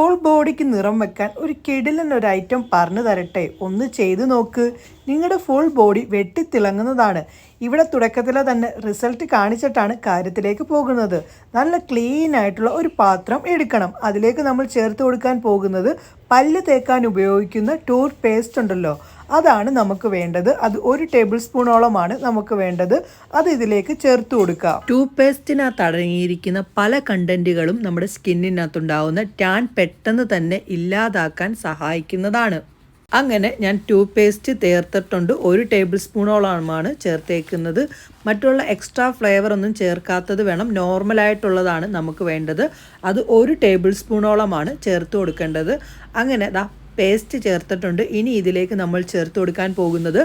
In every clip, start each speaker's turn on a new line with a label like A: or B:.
A: Full ബോഡിക്ക് നിറം വെക്കാൻ ഒരു കിടിലൻ ഒരു ഐറ്റം പറഞ്ഞു തരട്ടെ. ഒന്ന് ചെയ്തു നോക്ക്. നിങ്ങളുടെ ഫുൾ ബോഡി വെട്ടിത്തിളങ്ങുന്നതാണ് ഇവിടെ തുടക്കത്തിൽ തന്നെ റിസൾട്ട് കാണിച്ചിട്ടാണ് കാര്യത്തിലേക്ക് പോകുന്നത്. നല്ല ക്ലീൻ ആയിട്ടുള്ള ഒരു പാത്രം എടുക്കണം. അതിലേക്ക് നമ്മൾ ചേർത്ത് കൊടുക്കാൻ പോകുന്നത് പല്ല് തേക്കാൻ ഉപയോഗിക്കുന്ന ടൂത്ത് പേസ്റ്റ് ഉണ്ടല്ലോ. അതാണ് നമുക്ക് വേണ്ടത്. അത് ഒരു ടേബിൾ സ്പൂണോളമാണ് നമുക്ക് വേണ്ടത്. അത് ഇതിലേക്ക് ചേർത്ത് കൊടുക്കുക. ടൂത്ത് പേസ്റ്റിനകത്ത് അടങ്ങിയിരിക്കുന്ന പല കണ്ടന്റുകളും നമ്മുടെ സ്കിന്നിനകത്തുണ്ടാവുന്ന ടാൻ പെട്ടെന്ന് തന്നെ ഇല്ലാതാക്കാൻ സഹായിക്കുന്നതാണ്. അങ്ങനെ ഞാൻ ടൂത്ത് പേസ്റ്റ് ചേർത്തിട്ടുണ്ട്. ഒരു ടേബിൾ സ്പൂണോളമാണ് ചേർത്തേക്കുന്നത്. മറ്റുള്ള എക്സ്ട്രാ ഫ്ലേവർ ഒന്നും ചേർക്കാത്തത് വേണം. നോർമലായിട്ടുള്ളതാണ് നമുക്ക് വേണ്ടത്. അത് ഒരു ടേബിൾ സ്പൂണോളമാണ് ചേർത്ത് കൊടുക്കേണ്ടത്. അങ്ങനെ ദാ പേസ്റ്റ് ചേർത്തിട്ടുണ്ട്. ഇനി ഇതിലേക്ക് നമ്മൾ ചേർത്ത് കൊടുക്കാൻ പോകുന്നത്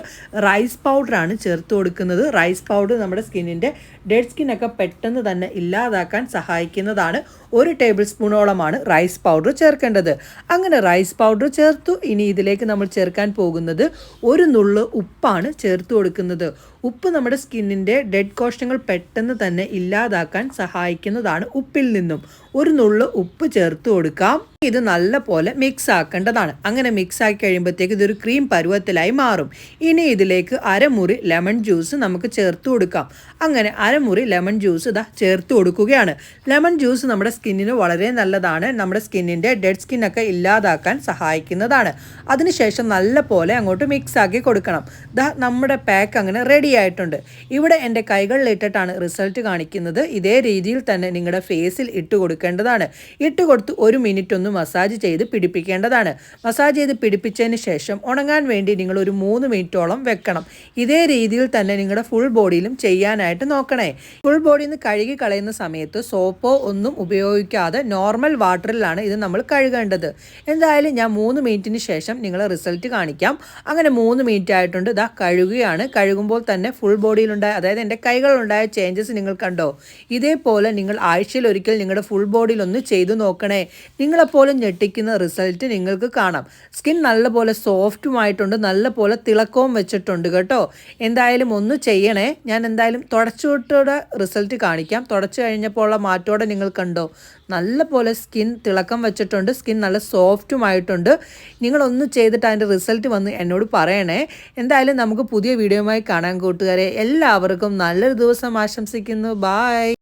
A: റൈസ് പൗഡറാണ് ചേർത്ത് കൊടുക്കുന്നത്. റൈസ് പൗഡർ നമ്മുടെ സ്കിന്നിന്റെ ഡെഡ് സ്കിന്നൊക്കെ പെട്ടെന്ന് തന്നെ ഇല്ലാതാക്കാൻ സഹായിക്കുന്നതാണ്. ഒരു ടേബിൾ സ്പൂണോളമാണ് റൈസ് പൗഡർ ചേർക്കേണ്ടത്. അങ്ങനെ റൈസ് പൗഡർ ചേർത്തു. ഇനി ഇതിലേക്ക് നമ്മൾ ചേർക്കാൻ പോകുന്നത് ഒരു നുള്ള് ഉപ്പാണ് ചേർത്ത് കൊടുക്കുന്നത്. ഉപ്പ് നമ്മുടെ സ്കിന്നിന്റെ ഡെഡ് കോഷ്ടങ്ങൾ പെട്ടെന്ന് തന്നെ ഇല്ലാതാക്കാൻ സഹായിക്കുന്നതാണ് ഉപ്പിൽ നിന്നും. ഒരു നുള്ള് ഉപ്പ് ചേർത്ത് കൊടുക്കാം. ഇത് നല്ല പോലെ മിക്സ് ആക്കേണ്ടതാണ്. അങ്ങനെ മിക്സ് ആക്കി കഴിയുമ്പോഴത്തേക്ക് ഇതൊരു ക്രീം പരുവത്തിലായി മാറും. ഇനി ഇതിലേക്ക് അരമുറി ലെമൺ ജ്യൂസ് നമുക്ക് ചേർത്ത് കൊടുക്കാം. അങ്ങനെ അരമുറി ലെമൺ ജ്യൂസ് ഇതാ ചേർത്ത് കൊടുക്കുകയാണ്. ലെമൺ ജ്യൂസ് നമ്മുടെ സ്കിന്നിന് വളരെ നല്ലതാണ്. നമ്മുടെ സ്കിന്നിന്റെ ഡെഡ് സ്കിന്നൊക്കെ ഇല്ലാതാക്കാൻ സഹായിക്കുന്നതാണ്. അതിനുശേഷം നല്ല പോലെ അങ്ങോട്ട് മിക്സ് ആക്കി കൊടുക്കണം. ദാ നമ്മുടെ പാക്ക് അങ്ങനെ റെഡി ആയിട്ടുണ്ട്. ഇവിടെ എന്റെ കൈകളിലിട്ടിട്ടാണ് റിസൾട്ട് കാണിക്കുന്നത്. ഇതേ രീതിയിൽ തന്നെ നിങ്ങളുടെ ഫേസിൽ ഇട്ട് കൊടുക്കേണ്ടതാണ്. ഇട്ട് കൊടുത്ത് ഒരു മിനിറ്റ് ഒന്ന് മസാജ് ചെയ്ത് പിടിപ്പിക്കേണ്ടതാണ്. മസാജ് ചെയ്ത് പിടിപ്പിച്ചതിന് ശേഷം ഉണങ്ങാൻ വേണ്ടി നിങ്ങൾ ഒരു മൂന്ന് മിനിറ്റോളം വെക്കണം. ഇതേ രീതിയിൽ തന്നെ നിങ്ങളുടെ ഫുൾ ബോഡിയിലും ചെയ്യാനായിട്ട് നോക്കണേ. ഫുൾ ബോഡിയിൽ നിന്ന് കഴുകി കളയുന്ന സമയത്ത് സോപ്പോ ഒന്നും ഉപയോഗിക്കാതെ നോർമൽ വാട്ടറിലാണ് ഇത് നമ്മൾ കഴുകേണ്ടത്. എന്തായാലും ഞാൻ മൂന്ന് മിനിറ്റിന് ശേഷം നിങ്ങൾ റിസൾട്ട് കാണിക്കാം. അങ്ങനെ മൂന്ന് മിനിറ്റ് ആയിട്ടുണ്ട്. ഇതാ കഴുകുകയാണ്. കഴുകുമ്പോൾ തന്നെ ഫുൾ ബോഡിയിലുണ്ടായ അതായത് എന്റെ കൈകളിലുണ്ടായ ചേഞ്ചസ് നിങ്ങൾ കണ്ടോ? ഇതേപോലെ നിങ്ങൾ ആഴ്ചയിൽ ഒരിക്കൽ നിങ്ങളുടെ ഫുൾ ബോഡിയിൽ ഒന്ന് ചെയ്തു നോക്കണേ. നിങ്ങളെപ്പോലും ഞെട്ടിക്കുന്ന റിസൾട്ട് നിങ്ങൾക്ക് കാണാം. സ്കിൻ നല്ലപോലെ സോഫ്റ്റുമായിട്ടുണ്ട് നല്ലപോലെ തിളക്കവും വെച്ചിട്ടുണ്ട് കേട്ടോ. എന്തായാലും ഒന്ന് ചെയ്യണേ. ഞാൻ എന്തായാലും തുടച്ചുവിട്ടോടെ റിസൾട്ട് കാണിക്കാം. തുടച്ചു കഴിഞ്ഞപ്പോൾ ഉള്ള മാറ്റോടെ നിങ്ങൾ കണ്ടോ? നല്ല പോലെ സ്കിൻ തിളക്കം വെച്ചിട്ടുണ്ട് സ്കിൻ നല്ല സോഫ്റ്റുമായിട്ടുണ്ട്. നിങ്ങളൊന്ന് ചെയ്തിട്ട് അതിന്റെ റിസൾട്ട് വന്ന് എന്നോട് പറയണേ. എന്തായാലും നമുക്ക് പുതിയ വീഡിയോയുമായി കാണാൻ കൂട്ടുകാരെ. എല്ലാവർക്കും നല്ലൊരു ദിവസം ആശംസിക്കുന്നു. ബായ്